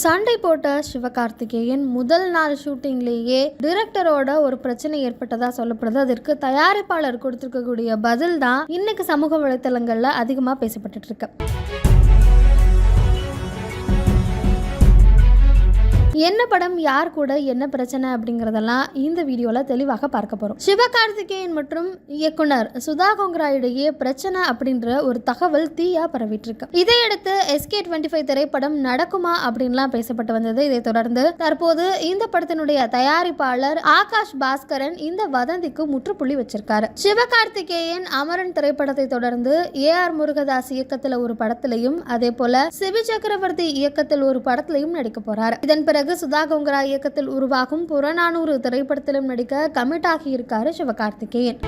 சண்டை போட்ட சிவகார்த்திகேயன் முதல் நாள் ஷூட்டிங்லேயே டிரெக்டரோட ஒரு பிரச்சனை ஏற்பட்டதா சொல்லப்படுது. அதற்கு தயாரிப்பாளர் கொடுத்திருக்கக்கூடிய பதில் தான் இன்னைக்கு சமூக வலைத்தளங்கள்ல அதிகமாக பேசப்பட்டுட்டு இருக்கு. என்ன படம் யார் கூட என்ன பிரச்சனை அப்படிங்கிறதெல்லாம் இந்த வீடியோவில் தெளிவாக பார்க்க போகிறோம் சிவகார்த்திகேயன் மற்றும் இயக்குனர் சுதா கோங்கரா இடையே பிரச்சனை அப்படின்ற ஒரு தகவல் தீயா பரவிட்டு இருக்கு இதையடுத்து எஸ்கே டுவெண்ட்டி ஃபைவ் திரைப்படம் நடக்குமா அப்படின்லாம் பேசப்பட்டு வந்தது. இதைத் தொடர்ந்து தற்போது இந்த படத்தினுடைய தயாரிப்பாளர் ஆகாஷ் பாஸ்கரன் இந்த வதந்திக்கு முற்றுப்புள்ளி வச்சிருக்காரு. சிவகார்த்திகேயன் அமரன் திரைப்படத்தை தொடர்ந்து ஏ ஆர் முருகதாஸ் இயக்கத்தில் ஒரு படத்திலையும் அதே போல சிவி சக்கரவர்த்தி இயக்கத்தில் ஒரு படத்திலையும் நடிக்க போறாரு. இதன் பிறகு சுதா கோங்கரா இயக்கத்தில் உருவாகும் புறநானூறு திரைப்படத்திலும் நடிக்க கமிட் ஆகியிருக்காரு சிவகார்த்திகேயன்.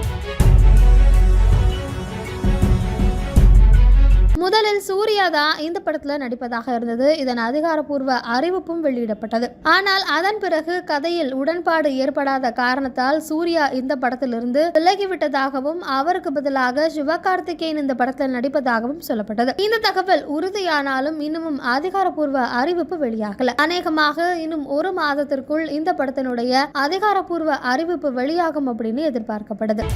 முதலில் சூர்யா தான் இந்த படத்தில் நடிப்பதாக இருந்தது. இதன் அதிகாரப்பூர்வ அறிவிப்பும் வெளியிடப்பட்டது. ஆனால் அதன் பிறகு கதையில் உடன்பாடு ஏற்படாத காரணத்தால் சூர்யா இந்த படத்திலிருந்து விலகிவிட்டதாகவும் அவருக்கு பதிலாக சிவகார்த்திகேயன் இந்த படத்தில் நடிப்பதாகவும் சொல்லப்பட்டது. இந்த தகவல் உறுதியானாலும் இன்னமும் அதிகாரப்பூர்வ அறிவிப்பு வெளியாகல. அநேகமாக இன்னும் ஒரு மாதத்திற்குள் இந்த படத்தினுடைய அதிகாரப்பூர்வ அறிவிப்பு வெளியாகும் அப்படின்னு எதிர்பார்க்கப்படுது.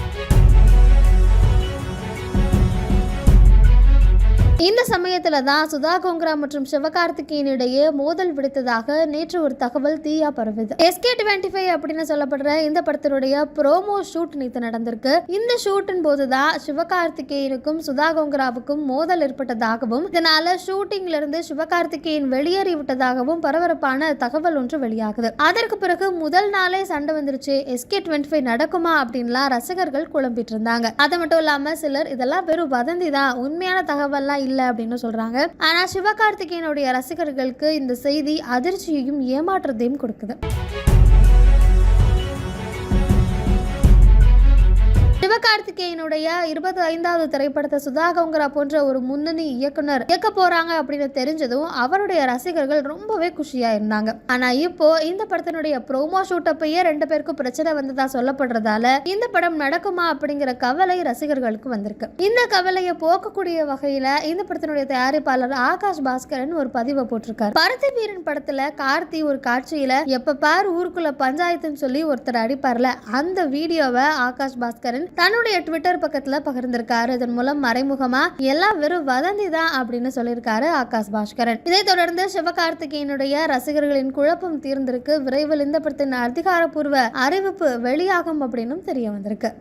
இந்த சமயத்துல தான் சுதா கோங்கரா மற்றும் சிவகார்த்திகேயன் இடையே மோதல் விடுத்ததாக நேற்று ஒரு தகவல் தீயா பரவுது. எஸ்கே டுவெண்ட்டி ஃபைவ் அப்படின்னு சொல்லப்படுற இந்த படத்தினுடைய ப்ரோமோ ஷூட் நேற்று நடந்திருக்கு. இந்த ஷூட்டின் போதுதான் சிவகார்த்திகேயனுக்கும் சுதா கோங்கராவுக்கும் மோதல் ஏற்பட்டதாகவும் இதனால ஷூட்டிங்ல இருந்து சிவகார்த்திகேயன் வெளியேறி விட்டதாகவும் பரபரப்பான தகவல் ஒன்று வெளியாகுது. அதற்கு பிறகு முதல் நாளே சண்டை வந்துருச்சு. எஸ்கே டுவெண்ட்டி ஃபைவ் நடக்குமா அப்படின்லாம் ரசிகர்கள் குழம்பிட்டு இருந்தாங்க. அது மட்டும் இல்லாம சிலர் இதெல்லாம் வெறும் வதந்தி தான் உண்மையான தகவல்லாம் இல்லை அப்படின்னு சொல்றாங்க. ஆனா சிவகார்த்திகேயனுடைய ரசிகர்களுக்கு இந்த செய்தி அதிர்ச்சியையும் ஏமாற்றத்தையும் கொடுக்குது. சிவகார்த்திகேயனுடைய இருபத்தி ஐந்தாவது திரைப்படத்தை சுதாகங்கரா போன்ற ஒரு முன்னணி இயக்குனர் இயக்க போறாங்க அப்படின்னு தெரிஞ்சதும் அவருடைய ரசிகர்கள் ரொம்பவே குஷியா இருந்தாங்க. ஆனா இப்போ இந்த படத்தினுடைய ப்ரோமோ ஷூட் அப்பயே ரெண்டு பேருக்கும் பிரச்சனை வந்ததா சொல்லப்படுறதால இந்த படம் நடக்குமா அப்படிங்கிற கவலை ரசிகர்களுக்கு வந்திருக்கு. இந்த கவலையை போக்கக்கூடிய வகையில இந்த படத்தினுடைய தயாரிப்பாளர் ஆகாஷ் பாஸ்கரன் ஒரு பதிவை போட்டிருக்காரு. பரத்தி வீரன் படத்துல கார்த்தி ஒரு காட்சியில எப்ப பார் ஊருக்குள்ள பஞ்சாயத்துன்னு சொல்லி ஒருத்தர் அடிப்பார்ல அந்த வீடியோவை ஆகாஷ் பாஸ்கரன் தன்னுடைய ட்விட்டர் பக்கத்துல பகிர்ந்திருக்காரு. இதன் மூலம் மறைமுகமா எல்லாம் வெறும் வதந்தி தான் அப்படின்னு சொல்லியிருக்காரு ஆகாஷ் பாஸ்கரன். இதைத் தொடர்ந்து சிவகார்த்திகேயனுடைய ரசிகர்களின் குழப்பம் தீர்ந்திருக்கு. விரைவில் இந்த படத்தின் அதிகாரப்பூர்வ அறிவிப்பு வெளியாகும் அப்படின்னும் தெரிய வந்திருக்கு.